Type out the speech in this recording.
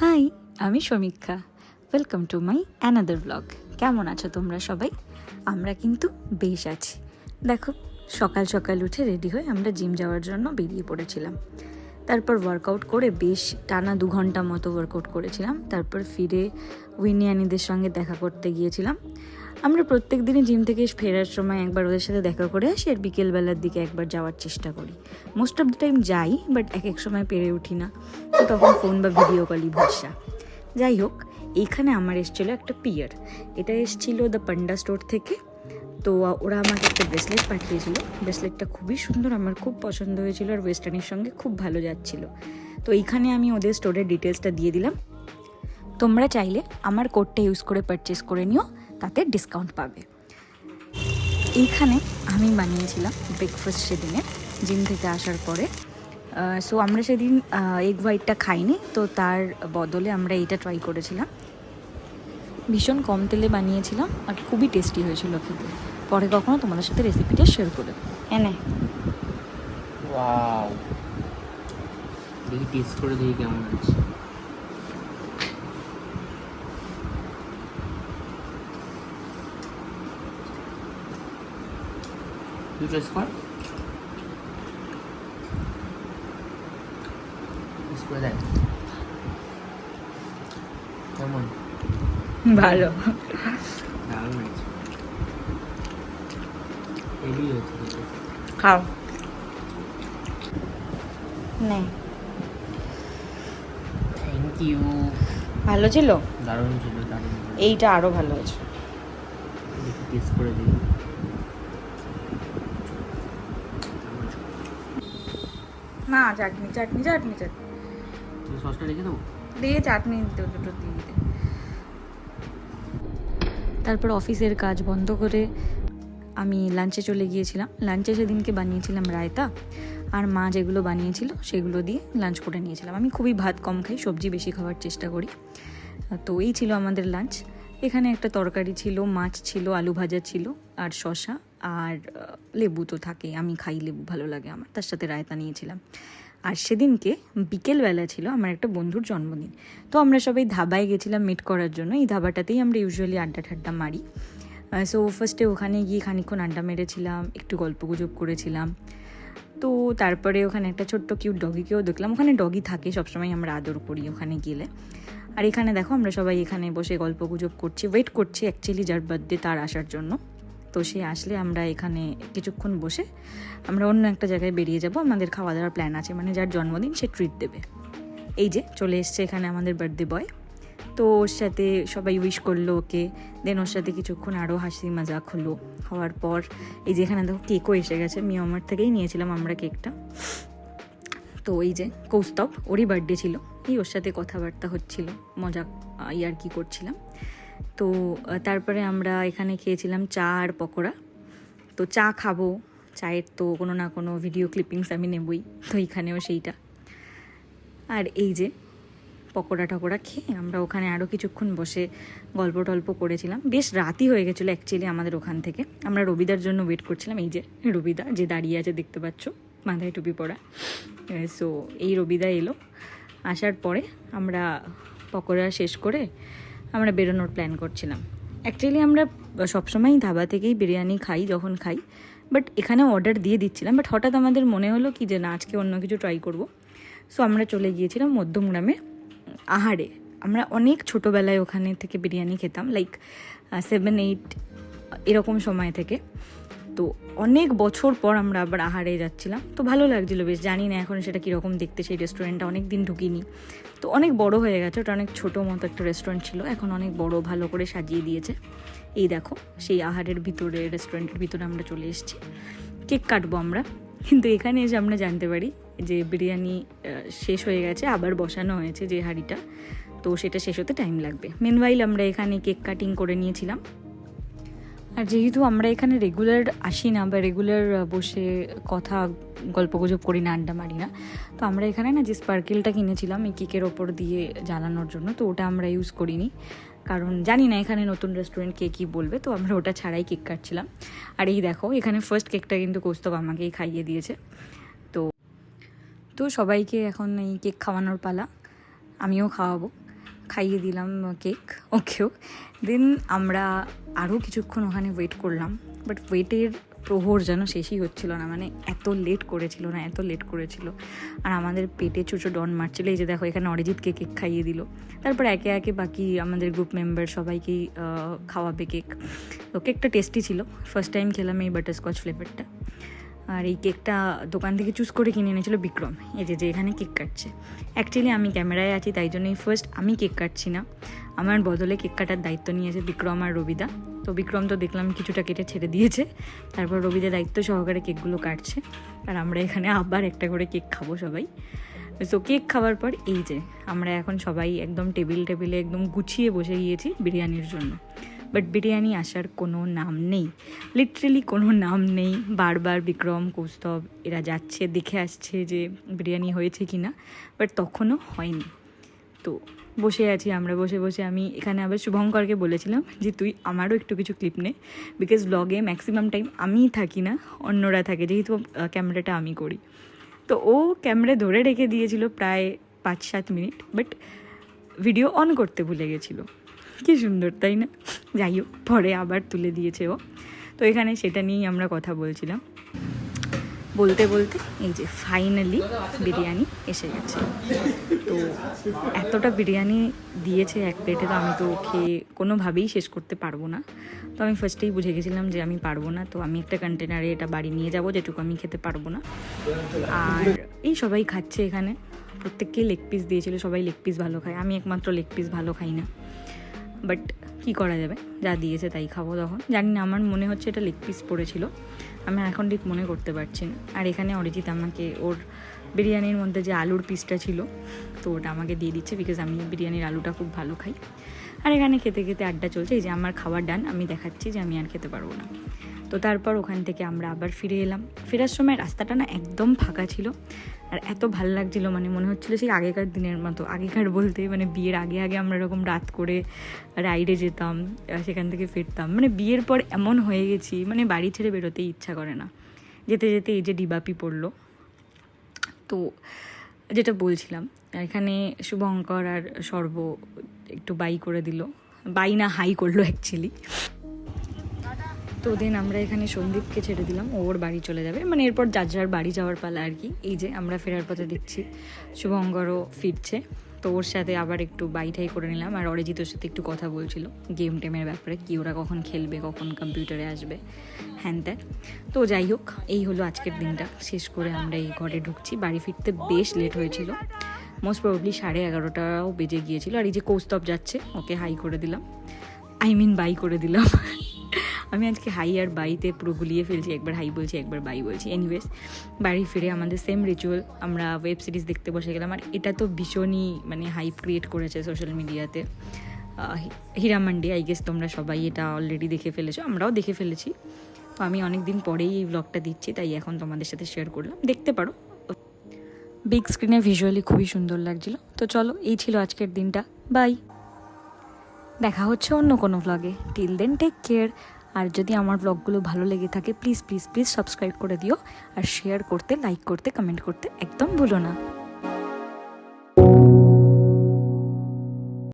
High, আমি সমীক্ষা। Welcome to my another blog কেমন আছো তোমরা সবাই? আমরা কিন্তু বেশ আছি। দেখো, সকাল সকাল উঠে রেডি হয়ে আমরা জিম যাওয়ার জন্য বেরিয়ে পড়েছিলাম। তারপর ওয়ার্কআউট করে বেশ টানা দু ঘণ্টা মতো ওয়ার্কআউট করেছিলাম। তারপর ফিরে উইনিয়ানিদের সঙ্গে দেখা করতে গিয়েছিলাম। আমরা প্রত্যেক দিনই জিম থেকে ফেরার সময় একবার ওদের সাথে দেখা করে আসি আর বিকেলবেলার দিকে একবার যাওয়ার চেষ্টা করি। মোস্ট অফ দ্য টাইম যাই বাট এক এক সময় পেরে উঠি না। তো তখন ফোন বা ভিডিও কলই ভরসা। যাই হোক, এইখানে আমার এসেছিল একটা পিয়ার এটা এসেছিল দ্য পান্ডা স্টোর থেকে। তো ওরা আমাকে একটা ব্রেসলেট পাঠিয়েছিল। ব্রেসলেটটা খুবই সুন্দর, আমার খুব পছন্দ হয়েছিল আর ওয়েস্টার্নের সঙ্গে খুব ভালো যাচ্ছিল। তো এইখানে আমি ওদের স্টোরের ডিটেলসটা দিয়ে দিলাম। তোমরা চাইলে আমার কোডটা ইউজ করে পারচেস করে নিও। তাতে ডিসকাউন্ট পাবে। এইখানে আমি বানিয়েছিলাম ব্রেকফাস্ট সেদিনে জিম থেকে আসার পরে। সো আমরা সেদিন এগ হোয়াইটটা খাইনি তো তার বদলে আমরা এইটা ট্রাই করেছিলাম। ভীষণ কম তেলে বানিয়েছিলাম আর খুবই টেস্টি হয়েছিল খেতে। পরে কখনো তোমাদের সাথে রেসিপিটা শেয়ার করে এনে। ওয়াও দেখি টেস্ট করে দেখি কেমন আছে তুই টেস্ট করে দেখ কেমন ভালো। দারুণ হয়েছে হেভি হয়েছে খাও। নে। থ্যাংক ইউ ভালো ছিল? দারুণ ছিল দারুণ এইটা আরও ভালো হয়েছে। টেস্ট করে দেখি না চাটনি চাটনি চাটনি চাটনি। তুই সসটা রেখে দেবো? দিয়ে চাটনি দিতে দুটো দিয়ে দিতে। তারপর অফিসের কাজ বন্ধ করে আমি লাঞ্চে চলে গিয়েছিলাম। লাঞ্চে সেদিনকে বানিয়েছিলাম রায়তা। আর মা যেগুলো বানিয়েছিল সেগুলো দিয়ে লাঞ্চ করে নিয়েছিলাম। আমি খুবই ভাত কম খাই সবজি বেশি খাওয়ার চেষ্টা করি। তো এই ছিল আমাদের লাঞ্চ। এখানে একটা তরকারি ছিল, মাছ ছিল, আলু ভাজা ছিল আর শশা আর লেবু তো থাকেই। আমি খাই লেবু, ভালো লাগে আমার। তার সাথে রায়তা নিয়েছিলাম। আর সেদিনকে বিকেলবেলা ছিল আমার একটা বন্ধুর জন্মদিন। তো আমরা সবাই ধাবায় গেছিলাম মিট করার জন্য। এই ধাবাটাতেই আমরা ইউজুয়ালি আড্ডা ঠাড্ডা মারি। সো ফার্স্টে ওখানে গিয়ে খানিকক্ষণ আড্ডা মেরেছিলাম, একটু গল্প গুজব করেছিলাম। তো তারপরে ওখানে একটা ছোট্ট কিউট ডগিকেও দেখলাম। ওখানে ডগি থাকে, সবসময় আমরা আদর করি ওখানে গেলে। আর এখানে দেখো আমরা সবাই এখানে বসে গল্প গুজব করছি ওয়েট করছি অ্যাকচুয়ালি যার বার্থডে তার আসার জন্য। তো সে আসলে আমরা এখানে কিছুক্ষণ বসে আমরা অন্য একটা জায়গায় বেরিয়ে যাব, আমাদের খাওয়া দাওয়ার প্ল্যান আছে মানে যার জন্মদিন সে ট্রিট দেবে। এই যে চলে এসছে এখানে আমাদের বার্থডে বয় তো ওর সাথে সবাই উইশ করল ওকে দেন ওর সাথে কিছুক্ষণ আরও হাসি মজাক হলো। হওয়ার পর এই যে এখানে দেখো কেকও এসে গেছে মিয়ামার থেকেই নিয়েছিলাম আমরা কেকটা তো এই যে কৌস্তব, ওরই বার্থডে ছিল। এই ওর সাথে কথাবার্তা হচ্ছিল, মজা ইয়ার কি করছিলাম। তো তারপরে আমরা এখানে খেয়েছিলাম চা আর পকোড়া। তো চা খাব, চায়ের তো কোনো না কোনো ভিডিও ক্লিপিংস আমি নেবই, তো এইখানেও সেইটা। আর এই যে, পকোড়া টকোড়া খেয়ে আমরা ওখানে আরও কিছুক্ষণ বসে গল্প টল্প করেছিলাম। বেশ রাতই হয়ে গেছিল অ্যাকচুয়ালি আমাদের ওখান থেকে। আমরা রবিদার জন্য ওয়েট করছিলাম, এই যে রবিদা যে দাঁড়িয়ে আছে দেখতে পাচ্ছ, মাথায় টুপি পরা। সো এই রবিদা এলো। আসার পরে আমরা পকোড়া শেষ করে আমরা বেরোনোর প্ল্যান করছিলাম। অ্যাকচুয়ালি আমরা সবসময়ই ধাবা থেকেই বিরিয়ানি খাই, যখন খাই বাট এখানে অর্ডার দিয়ে দিচ্ছিলাম বাট হঠাৎ আমাদের মনে হলো কি যে না, আজকে অন্য কিছু ট্রাই করব। সো আমরা চলে গিয়েছিলাম মধ্যমগ্রামে, আহারে, আমরা অনেক ছোটোবেলায় ওখানে থেকে বিরিয়ানি খেতাম লাইক সেভেন এইট এরকম সময় থেকে। তো অনেক বছর পর আমরা আবার আহারে যাচ্ছিলাম। তো ভালো লাগছিল বেশ, জানি না এখন সেটা কীরকম দেখতে, সেই রেস্টুরেন্টটা অনেক দিন ঢুকিনি। তো অনেক বড় হয়ে গেছে, ওটা অনেক ছোটো মতো একটা রেস্টুরেন্ট ছিল, এখন অনেক বড় ভালো করে সাজিয়ে দিয়েছে। এই দেখো, সেই আহারের ভিতরে রেস্টুরেন্টের ভিতরে আমরা চলে এসেছি। কেক কাটবো আমরা, কিন্তু এখানে এসে আমরা জানতে পারি যে বিরিয়ানি শেষ হয়ে গেছে, আবার বসানো হয়েছে যে হাঁড়িটা। তো সেটা শেষ হতে টাইম লাগবে। মেনওয়াইল আমরা এখানে কেক কাটিং করে নিয়েছিলাম। আর যেহেতু আমরা এখানে রেগুলার আসি না বা রেগুলার বসে কথা গল্পগুজব করি না, আড্ডা মারি না, তো আমরা এখানে না যে স্পার্কেলটা কিনেছিলাম, এই কেকের ওপর দিয়ে জ্বালানোর জন্য, তো ওটা আমরা ইউজ করিনি। কারণ জানি না এখানে নতুন রেস্টুরেন্ট কে কী বলবে, তো আমরা ওটা ছাড়াই কেক কাটছিলাম। আর এই দেখো, এখানে ফার্স্ট কেকটা কিন্তু কৌস্তব আমাকেই খাইয়ে দিয়েছে। তো তো সবাইকে এখন এই কেক খাওয়ানোর পালা, আমিও খাওয়াবো। খাইয়ে দিলাম কেক ওকেও দেন আমরা আরও কিছুক্ষণ ওখানে ওয়েট করলাম বাট ওয়েটের প্রহর যেন শেষই হচ্ছিল না মানে এত লেট করেছিল না, এত লেট করেছিল। আর আমাদের পেটে চুচো ডন মারছিল, এই যে দেখো এখানে অরিজিৎকে কেক খাইয়ে দিল। তারপর একে একে বাকি আমাদের গ্রুপ মেম্বার সবাইকেই খাওয়াবে কেক তো কেকটা টেস্টি ছিল ফার্স্ট টাইম খেলাম এই বাটারস্কচ ফ্লেভারটা আর এই কেকটা দোকান থেকে চুজ করে কিনে এনেছিল বিক্রম। এই যে যে এখানে কেক কাটছে। অ্যাকচুয়ালি আমি ক্যামেরায় আছি, তাই জন্যই ফার্স্ট আমি কেক কাটছি না। আমার বদলে কেক কাটার দায়িত্ব নিয়েছে বিক্রম আর রবিদা। তো বিক্রম তো দেখলাম কিছুটা কেটে ছেড়ে দিয়েছে। তারপর রবিদা দায়িত্ব সহকারে কেকগুলো কাটছে। আর আমরা এখানে আবার একটা করে কেক খাব সবাই। সো কেক খাওয়ার পর এই যে, আমরা এখন সবাই একদম টেবিল টেবিলে একদম গুছিয়ে বসে গিয়েছি বিরিয়ানির জন্য। বাট বিরিয়ানি আসার কোনো নাম নেই। লিটারেলি কোনো নাম নেই। বারবার বিক্রম, কৌস্তব এরা যাচ্ছে, দেখে আসছে যে বিরিয়ানি হয়েছে কি না বাট তখনও হয়নি। তো বসে আছি আমরা, বসে বসে আমি। এখানে আবার শুভঙ্করকে বলেছিলাম যে, তুই আমারও একটু কিছু ক্লিপ নে। বিকজ ব্লগে ম্যাক্সিমাম টাইম আমিই থাকি না, অন্যরা থাকে। যেহেতু ক্যামেরাটা আমি করি। তো ও ক্যামেরা ধরে রেখে দিয়েছিল প্রায় পাঁচ সাত মিনিট, বাট ভিডিও অন করতে ভুলে গেছিল। কি সুন্দর, তাই না? যাই হোক, পরে আবার তুলে দিয়েছে ও। তো এখানে সেটা নিয়েই আমরা কথা বলছিলাম। বলতে বলতে এই যে ফাইনালি বিরিয়ানি এসে গেছে। তো এতটা বিরিয়ানি দিয়েছে এক প্লেটে তো আমি তো খেয়ে কোনোভাবেই শেষ করতে পারব না। তো আমি ফার্স্টেই বুঝে গেছিলাম যে আমি পারব না। তো আমি একটা কন্টেনারে এটা বাড়ি নিয়ে যাব, যেটুকু আমি খেতে পারব না। আর এই সবাই খাচ্ছে এখানে। প্রত্যেককেই লেগ পিস দিয়েছিল, সবাই লেগ পিস ভালো খায়। আমি একমাত্র লেগ পিস ভালো খাই না। বাট কি করা যাবে? যা দিয়েছে তাই খাব তখন। জানি না, আমার মনে হচ্ছে এটা লেগ পিস পড়েছিল। আমি এখন ঠিক মনে করতে পারছি না। আর এখানে অরিজিৎ আমাকে, ওর বিরিয়ানির মধ্যে যে আলুর পিসটা ছিল, তো ওটা আমাকে দিয়ে দিচ্ছে বিকজ আমি বিরিয়ানির আলুটা খুব ভালো খাই। আর এখানে খেতে খেতে আড্ডা চলছে, এই যে আমার খাবার ডান আমি দেখাচ্ছি যে আমি আর খেতে পারব না। তো তারপর ওখান থেকে আমরা আবার ফিরে এলাম। ফেরার সময় রাস্তাটা না একদম ফাঁকা ছিল। আর এত ভালো লাগছিল মানে মনে হচ্ছিল সেই আগেকার দিনের মতো। আগেকার বলতে মানে বিয়ের আগে আগে আমরা এরকম রাত করে রাইডে যেতাম সেখান থেকে ফিরতাম। মানে বিয়ের পর এমন হয়ে গেছি মানে বাড়ি ছেড়ে বেরোতেই ইচ্ছা করে না। যেতে যেতে এই যে ডিবাপি পড়ল। তো যেটা বলছিলাম, এখানে শুভঙ্কর আর সর্ব একটু বাই করে দিল। বাই না হাই করল অ্যাকচুয়ালি তো দেন আমরা এখানে সন্দীপকে ছেড়ে দিলাম ওর বাড়ি চলে যাবে। মানে এরপর যার যার বাড়ি যাওয়ার পালা আর কি। এই যে আমরা ফেরার পথে দেখছি, শুভঙ্করও ফিরছে। তো ওর সাথে আবার একটু বাইঠাই করে নিলাম। আর অরিজিতর সাথে একটু কথা বলছিল গেম টেমের ব্যাপারে, কি ওরা কখন খেলবে, কখন কম্পিউটারে আসবে। হ্যান ত্যান। তো যাই হোক, এই হলো আজকের দিনটা। শেষ করে আমরা এই ঘরে ঢুকছি। বাড়ি ফিরতে বেশ লেট হয়েছিল। মোস্ট প্রবলি সাড়ে এগারোটাও বেজে গিয়েছিল। আর এই যে কৌস্তব যাচ্ছে, ওকে হাই করে দিলাম। আই মিন বাই করে দিলাম। আমি আজকে হাই আর বাইতে পুরো গুলিয়ে ফেলছি, একবার হাই বলছি, একবার বাই বলছি। এনিওয়েজ বাড়ি ফিরে আমাদের সেম রিচুয়াল আমরা ওয়েব সিরিজ দেখতে বসে গেলাম। আর এটা তো ভীষণই মানে হাইপ ক্রিয়েট করেছে সোশ্যাল মিডিয়াতে হীরা মান্ডি আই গেস তোমরা সবাই এটা অলরেডি দেখে ফেলেছো, আমরাও দেখে ফেলেছি। তো আমি অনেক দিন পরেই এই ব্লগটা দিচ্ছি, তাই এখন তোমাদের সাথে শেয়ার করলাম। দেখতে পারো। বিগ স্ক্রিনে ভিজুয়ালি খুবই সুন্দর লাগছিল। তো চলো, এই ছিল আজকের দিনটা। বাই দেখা হচ্ছে অন্য কোনো ভ্লগে টিল দেন টেক কেয়ার আর যদি আমার ব্লগগুলো ভালো লেগে থাকে প্লিজ প্লিজ প্লিজ সাবস্ক্রাইব করে দিও আর শেয়ার করতে লাইক করতে কমেন্ট করতে একদম ভুলো না।